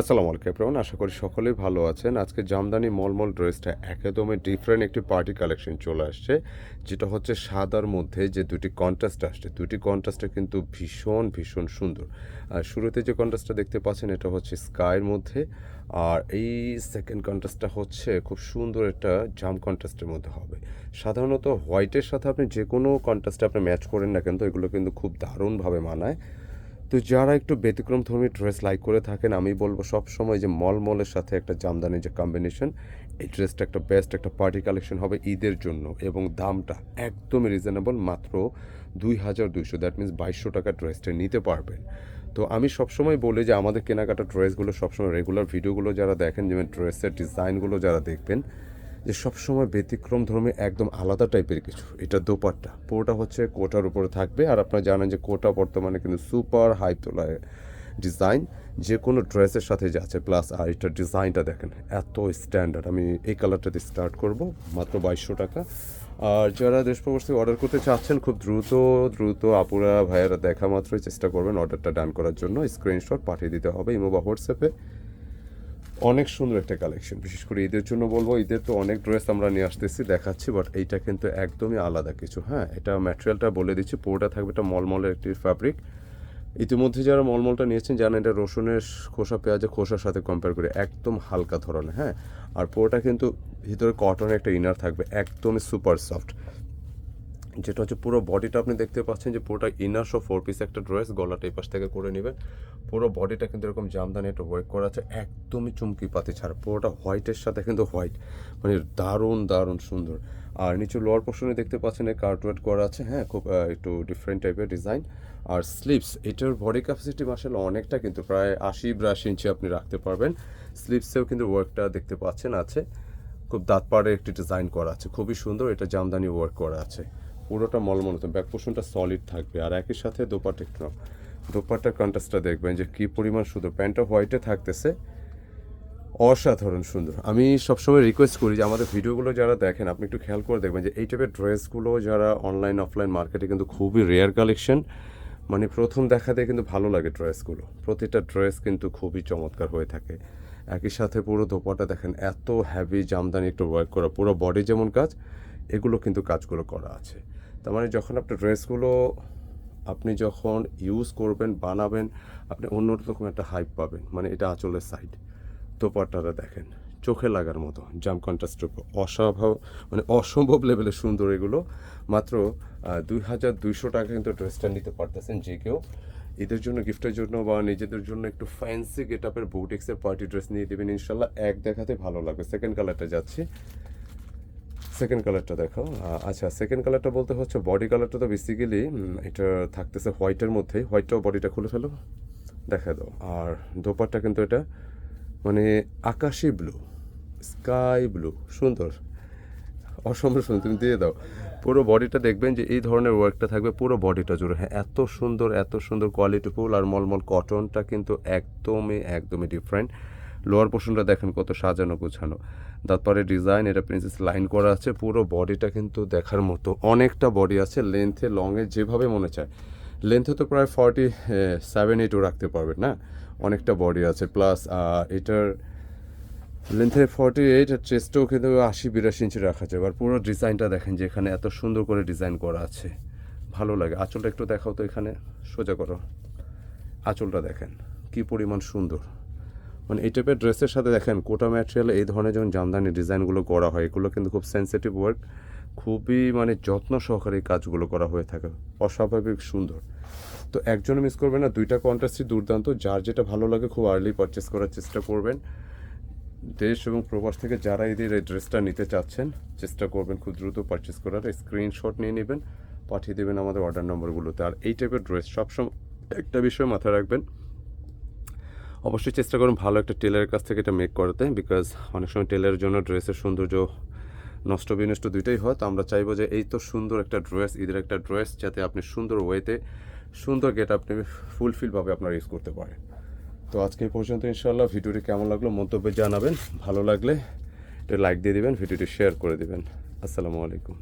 আসসালামু আলাইকুম এপ্রন আশা করি সকলেই ভালো আছেন। আজকে জামদানি মলমল ড্রেসটা একদমই ডিফারেন্ট একটি পার্টি কালেকশন চলে আসছে, যেটা হচ্ছে সাদার মধ্যে যে দুটি কন্ট্রাস্ট আসছে। দুটি কন্ট্রাস্টে কিন্তু ভীষণ ভীষণ সুন্দর। আর শুরুতে যে কন্ট্রাস্টটা দেখতে পাচ্ছেন, এটা হচ্ছে স্কাইয়ের মধ্যে। আর এই সেকেন্ড কন্ট্রাস্টটা হচ্ছে খুব সুন্দর একটা জাম কন্ট্রাস্টের মধ্যে হবে। সাধারণত হোয়াইটের সাথে আপনি যে কোনো কন্ট্রাস্টে আপনি ম্যাচ করেন না কিন্তু এগুলো কিন্তু খুব দারুণভাবে মানায়। তো যারা একটু ব্যতিক্রম ধর্মী ড্রেস লাইক করে থাকেন, আমি বলব সব সময় যে মলমলের সাথে একটা জামদানি যে কম্বিনেশন এই ড্রেসটা একটা বেস্ট একটা পার্টি কালেকশন হবে ঈদের জন্য এবং দামটা একদমই রিজনেবল মাত্র দুই হাজার দুইশো দ্যাট মিনস বাইশশো টাকা ড্রেসটা নিতে পারবেন। তো আমি সবসময় বলি যে আমাদের কেনাকাটা ড্রেসগুলো সবসময় রেগুলার ভিডিওগুলো যারা দেখেন, যেমন ড্রেসের ডিজাইনগুলো যারা দেখবেন যে সবসময় ব্যতিক্রম ধর্মে একদম আলাদা টাইপের কিছু। এটা দোপাট্টা। পুরোটা হচ্ছে কোটার উপরে থাকবে। আর আপনারা জানেন যে কোটা বর্তমানে কিন্তু সুপার হাই তোলায় ডিজাইন যে কোনো ড্রেসের সাথে যাচ্ছে প্লাস আর এটার ডিজাইনটা দেখেন, এত স্ট্যান্ডার্ড আমি এই কালারটাতে স্টার্ট করব, মাত্র বাইশশো টাকা। আর যারা দেশ থেকে অর্ডার করতে চাচ্ছেন, খুব দ্রুত দ্রুত আপুরা, ভাইয়েরা দেখা মাত্রই চেষ্টা করবেন অর্ডারটা ডান করার জন্য। স্ক্রিনশট পাঠিয়ে দিতে হবে ইমো বা হোয়াটসঅ্যাপে অনেক সুন্দর একটা কালেকশন বিশেষ করে ঈদের জন্য বলব, ঈদের তো অনেক ড্রেস আমরা নিয়ে আসতেছি, দেখাচ্ছি বাট এইটা কিন্তু একদমই আলাদা কিছু হ্যাঁ? এটা ম্যাটেরিয়ালটা বলে দিচ্ছি, পুরোটা থাকবে এটা মলমলের একটি ফ্যাব্রিক ইতিমধ্যে যারা মলমলটা নিয়েছেন, জানেন এটা রসুনের খোসা, পেঁয়াজের খোসার সাথে কম্পেয়ার করে একদম হালকা ধরনের হ্যাঁ? আর পুরোটা কিন্তু ভিতরে কটনের একটা ইনার থাকবে, একদমই সুপার সফট যেটা হচ্ছে পুরো বডিটা আপনি দেখতে পাচ্ছেন যে পুরোটা ইনার সব ফোর পিস একটা ড্রেস গলাটা এই পাশ থেকে করে নেবেন। পুরো বডিটা কিন্তু এরকম জামদানি একটা ওয়ার্ক করা আছে, একদমই চুমকি পাতি ছাড়া, পুরোটা হোয়াইটের সাথে কিন্তু হোয়াইট মানে দারুণ দারুণ সুন্দর। আর নিচে লোয়ার পোর্শনে দেখতে পাচ্ছেন এই কার্টওয়ার্ট করা আছে হ্যাঁ খুব একটু ডিফারেন্ট টাইপের ডিজাইন আর স্লিপস এটার বডি ক্যাপাসিটি মাসাল অনেকটা কিন্তু প্রায় আশি বিরাশি ইঞ্চি আপনি রাখতে পারবেন। স্লিপসেও কিন্তু ওয়ার্কটা দেখতে পাচ্ছেন আছে, খুব দাঁত পাড়ে একটি ডিজাইন করা আছে, খুবই সুন্দর এটা জামদানি ওয়ার্ক করা আছে। পুরোটা মলমলতো ব্যাক পোর্শনটা সলিড থাকবে আর একই সাথে দোপাটা একটু দোপাট্টার কন্ট্রাস্টটা দেখবেন যে কী পরিমাণ সুন্দর। প্যান্টটা হোয়াইটে থাকতেছে। অসাধারণ সুন্দর। আমি সবসময় রিকোয়েস্ট করি যে আমাদের ভিডিওগুলো যারা দেখেন, আপনি একটু খেয়াল করে দেখবেন যে এই টাইপের ড্রেসগুলো যারা অনলাইন অফলাইন মার্কেটে কিন্তু খুবই রেয়ার কালেকশন মানে প্রথম দেখাতে কিন্তু ভালো লাগে ড্রেসগুলো প্রতিটা ড্রেস কিন্তু খুবই চমৎকার হয়ে থাকে। একই সাথে পুরো দোপাটা দেখেন, এত হ্যাভি জামদানি একটু ওয়ার্ক করা। পুরো বডি যেমন কাজ এগুলো কিন্তু কাজগুলো করা আছে। তার মানে যখন আপনার ড্রেসগুলো আপনি যখন ইউজ করবেন, বানাবেন, আপনি অন্য রকম একটা হাইপ পাবেন। মানে এটা আঁচলের সাইড দোপাট্টাটা দেখেন, চোখে লাগার মতো জাম কন্ট্রাস্টের উপর অস্বাভাব মানে অসম্ভব লেভেলের সুন্দর এগুলো। মাত্র দুই হাজার দুইশো টাকা কিন্তু ড্রেসটা নিতে পারতেছেন যে কেউ। ঈদের জন্য গিফটের জন্য বা নিজেদের জন্য একটু ফ্যান্সি গেট আপের বুটিক্সের পার্টি ড্রেস নিয়ে দেবেন, ইনশাল্লাহ এক দেখাতে ভালো লাগবে। সেকেন্ড কালারটা যাচ্ছে। সেকেন্ড কালারটা দেখো। আচ্ছা সেকেন্ড কালারটা বলতে হচ্ছে বডি কালারটা তো বেসিক্যালি এটা থাকতেছে হোয়াইটের মধ্যে হোয়াইটটাও বডিটা খুলে ফেলো, দেখা দাও। আর দোপারটা কিন্তু এটা মানে আকাশি ব্লু স্কাই ব্লু সুন্দর। অসম্ভব সুন্দর, তুমি দিয়ে দাও। পুরো বডিটা দেখবেন যে এই ধরনের ওয়ার্কটা থাকবে পুরো বডিটা জুড়ে। হ্যাঁ এত সুন্দর এত সুন্দর কোয়ালিটিফুল আর মলমল কটনটা কিন্তু একদমই একদমই ডিফারেন্ট লোয়ার পোর্শনটা দেখেন কত সাজানো গোছানো। তারপরে ডিজাইন, এটা প্রিন্সেস লাইন করা আছে, পুরো বডিটা কিন্তু দেখার মতো। অনেকটা বডি আছে লেন্থে লংয়ে যেভাবে মনে চায়। লেন্থে তো প্রায় ফর্টি সেভেন এইটও রাখতে পারবেন, না? অনেকটা বডি আছে প্লাস এটার লেন্থে ফর্টি এইট আর চেস্টও কিন্তু আশি, বিরাশি ইঞ্চি রাখা যায় আর পুরো ডিজাইনটা দেখেন যে এখানে এত সুন্দর করে ডিজাইন করা আছে। ভালো লাগে। আঁচলটা একটু দেখাও তো এখানে। সোজা করো। আঁচলটা দেখেন। কি পরিমাণ সুন্দর। মানে এই টাইপের ড্রেসের সাথে দেখেন কোটা ম্যাটেরিয়াল এই ধরনের যখন জামদানি ডিজাইনগুলো করা হয়, এগুলো কিন্তু খুব সেন্সিটিভ ওয়ার্ক খুবই মানে যত্ন সহকারে কাজগুলো করা হয়ে থাকে। অস্বাভাবিক সুন্দর। তো একজন মিস করবেন না, দুইটা কন্ট্রাস্টই দুর্দান্ত, যার যেটা ভালো লাগে খুব আর্লি পারচেস করার চেষ্টা করবেন। দেশ এবং প্রবাস থেকে যারা এদের এই ড্রেসটা নিতে চাচ্ছেন, চেষ্টা করবেন খুব দ্রুত পারচেস করার। স্ক্রিনশট নিয়ে নেবেন, পাঠিয়ে দেবেন আমাদের অর্ডার নম্বরগুলোতে আর এই টাইপের ড্রেস সবসময় একটা বিষয় মাথায় রাখবেন অবশ্যই চেষ্টা করুন ভালো একটা টেলারের কাছ থেকে এটা মেক করাতে বিকজ অনেক সময় টেলারের জন্য ড্রেসের সৌন্দর্য নষ্ট বিনষ্ট দুইটাই হয়। তো আমরা চাইব যে এই তো সুন্দর একটা ড্রেস ঈদের একটা ড্রেস যাতে আপনি সুন্দর ওয়েতে সুন্দর গেট আপনি ফুলফিলভাবে আপনার ইউজ করতে পারেন। তো আজকে পর্যন্ত ইনশাল্লাহ ভিডিওটি কেমন লাগল মন্তব্যে জানাবেন। ভালো লাগলে এটা লাইক দিয়ে দিবেন, ভিডিওটি শেয়ার করে দিবেন। আসসালামু আলাইকুম।